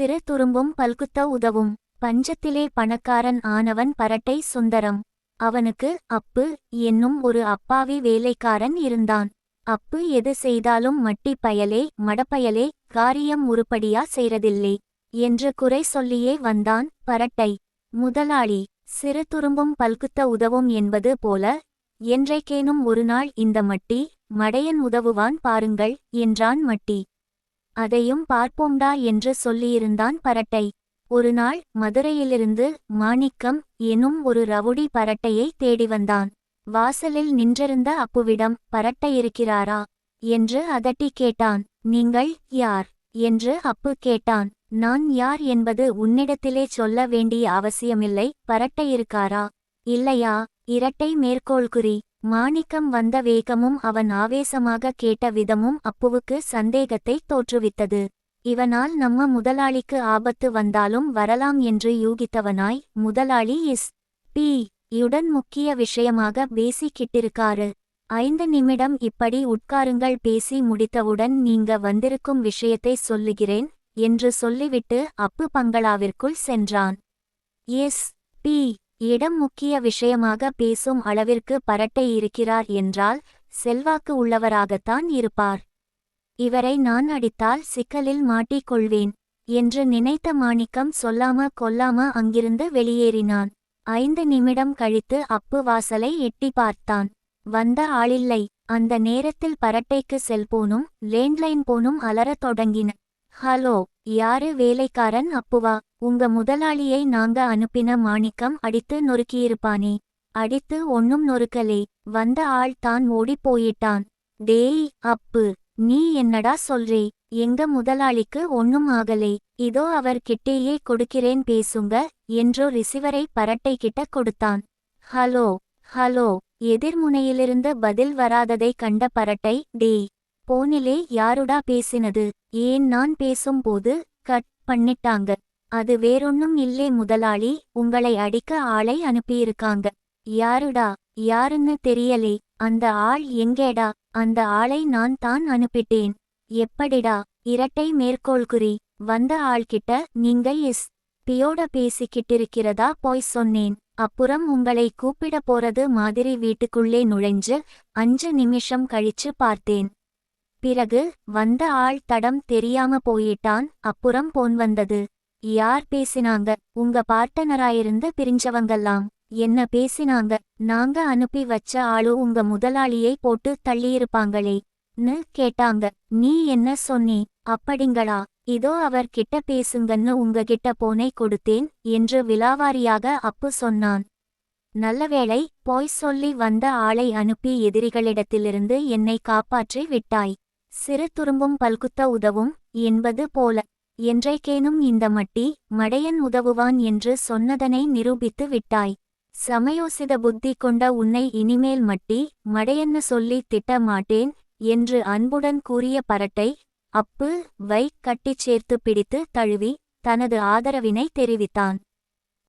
சிறு துரும்பும் பல்குத்த உதவும். பஞ்சத்திலே பணக்காரன் ஆனவன் பரட்டை சுந்தரம். அவனுக்கு அப்பு என்னும் ஒரு அப்பாவி வேலைக்காரன் இருந்தான். அப்பு எது செய்தாலும் மட்டி பயலே மடப்பயலே காரியம் உருப்படியா செய்றதில்லை என்று குறை சொல்லியே வந்தான் பரட்டை. முதலாளி சிறு துரும்பும் பல்குத்த உதவும் என்பது போல என்றைக்கேனும் ஒருநாள் இந்த மட்டி மடையன் உதவுவான் பாருங்கள் என்றான் மட்டி. அதையும் பார்ப்போம்டா என்று சொல்லியிருந்தான் பரட்டை. ஒருநாள் மதுரையிலிருந்து மாணிக்கம் எனும் ஒரு ரவுடி பரட்டையை தேடி வந்தான். வாசலில் நின்றிருந்த அப்புவிடம் பரட்டை இருக்கிறாரா என்று அதட்டி கேட்டான். நீங்கள் யார் என்று அப்பு கேட்டான். நான் யார் என்பது உன்னிடத்திலே சொல்ல வேண்டிய அவசியமில்லை. பரட்டை இருக்காரா? இல்லையா? இரட்டை மேற்கோள்குறி. மாணிக்கம் வந்த வேகமும் அவன் ஆவேசமாக கேட்ட விதமும் அப்புவுக்கு சந்தேகத்தை தோற்றுவித்தது. இவனால் நம்ம முதலாளிக்கு ஆபத்து வந்தாலும் வரலாம் என்று யூகித்தவனாய் முதலாளி இஸ் பி. யுடன் முக்கிய விஷயமாக பேசிக்கிட்டிருக்காரு. ஐந்து நிமிடம் இப்படி உட்காருங்கள் பேசி முடித்தவுடன் நீங்க வந்திருக்கும் விஷயத்தை சொல்லுகிறேன் என்று சொல்லிவிட்டு அப்பு பங்களாவிற்குள் சென்றான். எஸ். பி இடம் முக்கிய விஷயமாக பேசும் அளவிற்கு பரட்டை இருக்கிறார் என்றால் செல்வாக்கு உள்ளவராகத்தான் இருப்பார். இவரை நான் அடித்தால் சிக்கலில் மாட்டிக்கொள்வேன் என்று நினைத்த மாணிக்கம் சொல்லாம கொல்லாம அங்கிருந்து வெளியேறினான். ஐந்து நிமிடம் கழித்து அப்பு வாசலை எட்டி பார்த்தான். வந்த ஆளில்லை. அந்த நேரத்தில் பரட்டைக்கு செல்போனும் லேண்ட்லைன் போனும் அலறத் தொடங்கின. ஹலோ யாரு வேலைக்காரன் அப்புவா? உங்க முதலாளியை நாங்க அனுப்பின மாணிக்கம் அடித்து நொறுக்கியிருப்பானே. அடித்து ஒன்னும் நொறுக்கலே. வந்த ஆள் தான் ஓடிப் போயிட்டான் டேய் அப்பு நீ என்னடா சொல்றே? எங்க முதலாளிக்கு ஒன்னும் ஆகலே. இதோ அவர் கிட்டேயே கொடுக்கிறேன் பேசுங்க என்றோ ரிசிவரை பரட்டை கிட்ட கொடுத்தான். ஹலோ ஹலோ எதிர்முனையிலிருந்து பதில் வராததை கண்ட பரட்டை டேய். போனிலே யாருடா பேசினது? ஏன் நான் பேசும்போது கட் பண்ணிட்டாங்க. அது வேறொன்னும் இல்லே முதலாளி உங்களை அடிக்க ஆளை அனுப்பியிருக்காங்க. யாருடா? யாருன்னு தெரியலே. அந்த ஆள் எங்கேடா? அந்த ஆளை நான் தான் அனுப்பிட்டேன். எப்படிடா? இரட்டை மேற்கோள்குறி. வந்த ஆள்கிட்ட நீங்க எஸ். பியோட பேசிக்கிட்டிருக்கிறதா போய் சொன்னேன். அப்புறம் உங்களை கூப்பிட போறது மாதிரி வீட்டுக்குள்ளே நுழைஞ்சு அஞ்சு நிமிஷம் கழிச்சு பார்த்தேன். பிறகு வந்த ஆள் தடம் தெரியாம போயிட்டான் அப்புறம் போன் வந்தது. யார் பேசினாங்க? உங்க பார்ட்டனராயிருந்து பிரிஞ்சவங்கெல்லாம் என்ன பேசினாங்க? நாங்க அனுப்பி வச்ச ஆளு உங்க முதலாளியை போட்டு தள்ளியிருப்பாங்களே. ன்னு கேட்டாங்க. நீ என்ன சொன்னே? அப்படிங்களா? இதோ அவர் கிட்ட பேசுங்கன்னு உங்ககிட்ட போனை கொடுத்தேன் என்று விலாவாரியாக அப்பு சொன்னான். நல்லவேளை போய் சொல்லி வந்த ஆளை அனுப்பி எதிரிகளிடத்திலிருந்து என்னை காப்பாற்றி விட்டாய். சிறு துரும்பும் பல்குத்த உதவும் என்பது போல. என்றைக்கேனும் இந்த மட்டி மடையன் உதவுவான் என்று சொன்னதனை நிரூபித்து விட்டாய். சமயோசித புத்தி கொண்ட உன்னை இனிமேல் மட்டி மடையன்னு சொல்லி திட்ட மாட்டேன் என்று அன்புடன் கூறிய பரட்டை அப்பு வை கட்டிச் சேர்த்து பிடித்து தழுவி தனது ஆதரவினை தெரிவித்தான்.